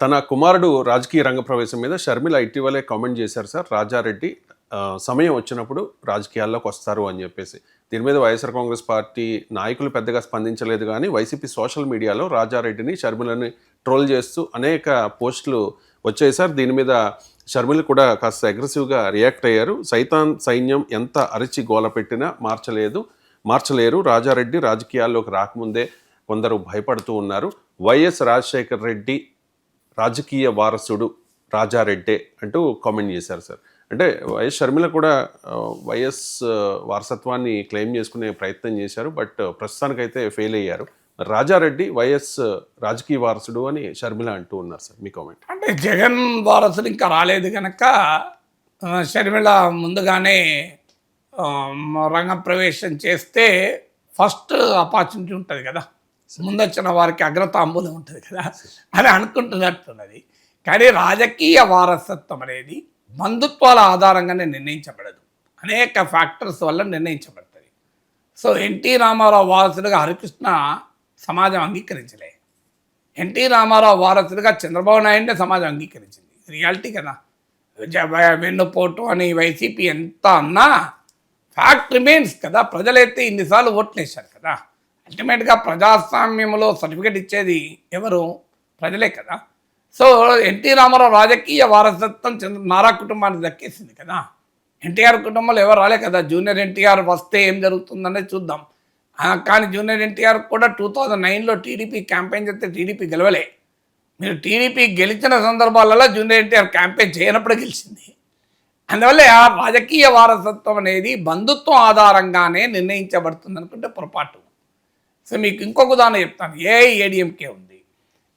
తన కుమారుడు రాజకీయ రంగ ప్రవేశం మీద షర్మిల ఇటీవలే కామెంట్ చేశారు సార్. రాజారెడ్డి సమయం వచ్చినప్పుడు రాజకీయాల్లోకి వస్తారు అని చెప్పేసి. దీని మీద వైఎస్ఆర్ కాంగ్రెస్ పార్టీ నాయకులు పెద్దగా స్పందించలేదు కానీ వైసీపీ సోషల్ మీడియాలో రాజారెడ్డిని షర్మిలని ట్రోల్ చేస్తూ అనేక పోస్టులు వచ్చాయి సార్. దీని మీద షర్మిల కూడా కాస్త అగ్రెసివ్గా రియాక్ట్ అయ్యారు. సైతాన్ సైన్యం ఎంత అరిచి గోల పెట్టినా మార్చలేదు మార్చలేరు. రాజారెడ్డి రాజకీయాల్లోకి రాకముందే కొందరు భయపడుతూ ఉన్నారు. వైఎస్ రాజశేఖర్ రెడ్డి రాజకీయ వారసుడు రాజారెడ్డే అంటూ కామెంట్ చేశారు సార్ అంటే వైఎస్ షర్మిల కూడా వైఎస్ వారసత్వాన్ని క్లెయిమ్ చేసుకునే ప్రయత్నం చేశారు బట్ ప్రస్తుతానికైతే ఫెయిల్ అయ్యారు. రాజారెడ్డి వైఎస్ రాజకీయ వారసుడు అని షర్మిల అంటూ ఉన్నారు సార్ మీ కామెంట్ అంటే జగన్ వారసుడు ఇంకా రాలేదు కనుక షర్మిల ముందుగానే ఆ, రంగప్రవేశం చేస్తే ఫస్ట్ ఆపర్చునిటీ ఉంటుంది కదా. ముందొచ్చిన వారికి అగ్రతాంబూలం ఉంటుంది కదా. అని అనుకుంటున్నట్టున్నది. కానీ రాజకీయ వారసత్వం అనేది బంధుత్వాల ఆధారంగానే నిర్ణయించబడదు. అనేక ఫ్యాక్టర్స్ వల్ల నిర్ణయించబడుతుంది. సో ఎన్టీ రామారావు వారసులుగా హరికృష్ణ సమాజం అంగీకరించలే. ఎన్టీ రామారావు వారసులుగా చంద్రబాబు నాయుడునే సమాజం అంగీకరించింది. రియాలిటీ కదా. వెన్నుపోటు అని వైసీపీ ఎంత అన్నా ఫ్యాక్ట్ రిమైన్స్ కదా. ప్రజలైతే ఇన్నిసార్లు ఓట్లు వేశారు కదా. అల్టిమేట్గా ప్రజాస్వామ్యంలో సర్టిఫికేట్ ఇచ్చేది ఎవరు? ప్రజలే కదా. సో ఎన్టీ రామారావు రాజకీయ వారసత్వం చంద్ర నారా కుటుంబానికి దక్కేసింది కదా. ఎన్టీఆర్ కుటుంబంలో ఎవరు రాలే కదా. జూనియర్ ఎన్టీఆర్ వస్తే ఏం జరుగుతుందనేది చూద్దాం. కానీ జూనియర్ ఎన్టీఆర్ కూడా టూ థౌజండ్ నైన్లో టీడీపీ క్యాంపెయిన్ చేస్తే టీడీపీ గెలవలే. మీరు టీడీపీ గెలిచిన సందర్భాలలో జూనియర్ ఎన్టీఆర్ క్యాంపెయిన్ చేయనప్పుడు గెలిచింది. అందువల్ల ఆ రాజకీయ వారసత్వం అనేది బంధుత్వం ఆధారంగానే నిర్ణయించబడుతుంది అనుకుంటే పొరపాటు. సో మీకు ఇంకొక ఉదాహరణ చెప్తాను. ఏఐఏడిఎంకే ఉంది.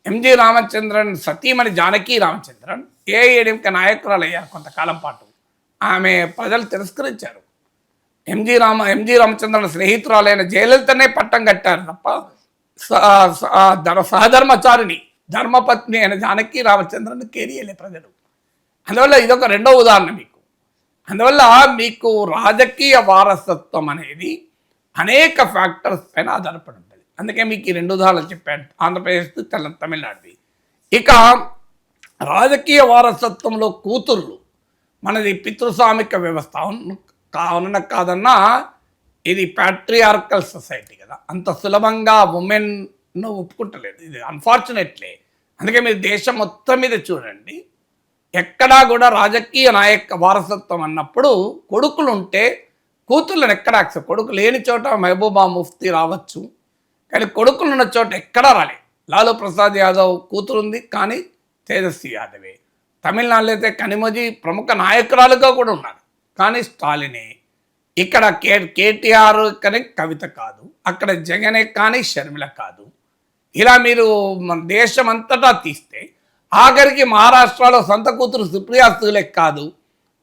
ఎంజి రామచంద్రన్ సతీమణి జానకి రామచంద్రన్ ఏఐఏడిఎంకే నాయకురాలు అయ్యారు కొంతకాలం పాటు. ఆమె ప్రజలు తిరస్కరించారు. ఎంజి రామ ఎంజి రామచంద్రన్ స్నేహితురాలైన జయలలితనే పట్టం కట్టారు తప్ప స- సహధర్మచారిని ధర్మపత్ని అయిన జానకి రామచంద్రన్ కేరియలే ప్రజలు. అందువల్ల ఇదొక రెండో ఉదాహరణ మీకు. అందువల్ల మీకు రాజకీయ వారసత్వం అనేది అనేక ఫ్యాక్టర్స్ పైన ఆధారపడి ఉంటుంది అందుకే మీకు ఈ రెండు ఉదాహరణలు చెప్పాను. ఆంధ్రప్రదేశ్ తెల తమిళనాడుది ఇక రాజకీయ వారసత్వంలో కూతుర్లు మనది పితృస్వామిక వ్యవస్థ. కావున కాదన్నా ఇది ప్యాట్రియార్కల్ సొసైటీ కదా. అంత సులభంగా ఉమెన్ను ఒప్పుకుంటలేదు. ఇది అన్ఫార్చునేట్లీ అందుకే మీరు దేశం మొత్తం మీద చూడండి. ఎక్కడా కూడా రాజకీయ నాయక వారసత్వం అన్నప్పుడు కొడుకులు ఉంటే కూతుర్లను ఎక్కడ యాక్సెప్ట్ కొడుకు లేని చోట మహబూబా ముఫ్తీ రావచ్చు. కానీ కొడుకులు ఉన్న చోట ఎక్కడా రాలే లాలూ ప్రసాద్ యాదవ్ కూతురు ఉంది కానీ తేజస్వి యాదవే. తమిళనాడులో అయితే కనిమజి ప్రముఖ నాయకురాలుగా కూడా ఉన్నారు కానీ స్టాలినే. ఇక్కడ కే కేటీఆర్ కానీ కవిత కాదు. అక్కడ జగనే కానీ షర్మిల కాదు. ఇలా మీరు మన దేశం అంతటా తీస్తే ఆఖరికి మహారాష్ట్రలో సొంత కూతురు సుప్రియా సూలే కాదు.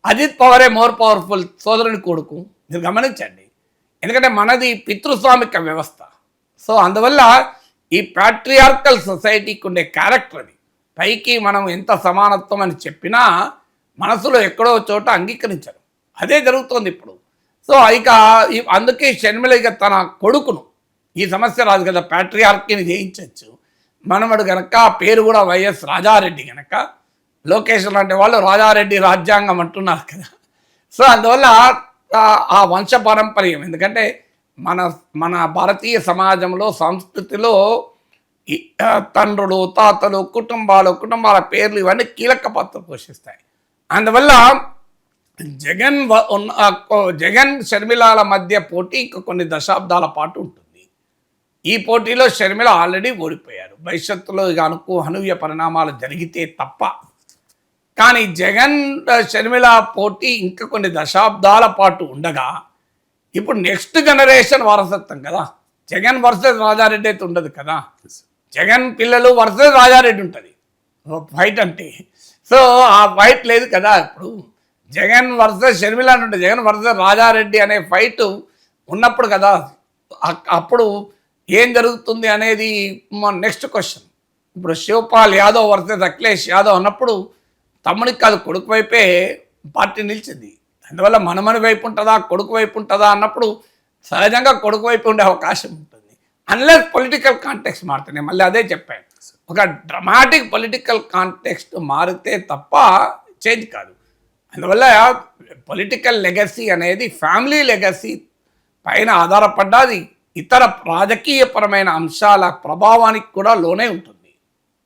అజిత్ పవరే మోర్ పవర్ఫుల్ సోదరుని కొడుకు. మీరు గమనించండి. ఎందుకంటే మనది పితృస్వామిక వ్యవస్థ. సో అందువల్ల ఈ ప్యాట్రియార్కల్ సొసైటీకి ఉండే క్యారెక్టర్ అది. పైకి మనం ఎంత సమానత్వం అని చెప్పినా మనసులో ఎక్కడో చోట అంగీకరించరు. అదే జరుగుతోంది ఇప్పుడు. సో ఇక అందుకే షర్మిల తన కొడుకును ఈ సమస్య రాదు కదా ప్యాట్రియార్కీని జయించవచ్చు మనమడు గనక ఆ పేరు కూడా వైఎస్ రాజారెడ్డి గనక లోకేష్ లాంటి వాళ్ళు రాజారెడ్డి రాజ్యాంగం అంటున్నారు కదా. సో అందువల్ల ఆ- వంశ పారంపర్యం ఎందుకంటే మన మన భారతీయ సమాజంలో సంస్కృతిలో తండ్రులు తాతలు కుటుంబాలు కుటుంబాల పేర్లు ఇవన్నీ కీలక పాత్ర పోషిస్తాయి. అందువల్ల జగన్ ఉన్న జగన్ షర్మిలాల మధ్య పోటీ ఇంకా కొన్ని దశాబ్దాల పాటు ఉంటుంది. ఈ పోటీలో షర్మిల ఆల్రెడీ ఓడిపోయారు. భవిష్యత్తులో ఇక అనుకో అనూహ్య పరిణామాలు జరిగితే తప్ప కానీ జగన్ షర్మిల పోటీ ఇంకా కొన్ని దశాబ్దాల పాటు ఉండగా ఇప్పుడు నెక్స్ట్ జనరేషన్ వారసత్వం కదా. జగన్ వర్సెస్ రాజారెడ్డి అయితే ఉండదు కదా. జగన్ పిల్లలు వర్సెస్ రాజారెడ్డి ఉంటుంది. ఫైట్ అంటే. సో ఆ ఫైట్ లేదు కదా ఇప్పుడు. జగన్ వర్సెస్ షర్మిల అని ఉంటుంది జగన్ వర్సెస్ రాజారెడ్డి అనే ఫైట్ ఉన్నప్పుడు కదా అప్పుడు ఏం జరుగుతుంది అనేది నెక్స్ట్ క్వశ్చన్. ఇప్పుడు శివపాల్ యాదవ్ వర్సెస్ అఖిలేష్ యాదవ్ అన్నప్పుడు తమ్ముడికి కాదు కొడుకు వైపే పార్టీ నిలిచింది. అందువల్ల మనమని వైపు ఉంటుందా కొడుకు వైపు ఉంటుందా అన్నప్పుడు సహజంగా కొడుకు వైపు ఉండే అవకాశం ఉంటుంది. అన్లెస్ పొలిటికల్ కాంటెక్స్ మారుతుంది మళ్ళీ అదే చెప్పాను. ఒక డ్రమాటిక్ పొలిటికల్ కాంటెక్స్ట్ మారితే తప్ప చేంజ్ కాదు. అందువల్ల పొలిటికల్ లెగసీ అనేది ఫ్యామిలీ లెగసీ పైన ఆధారపడ్డది ఇతర రాజకీయపరమైన అంశాల ప్రభావానికి కూడా లోనే ఉంటుంది.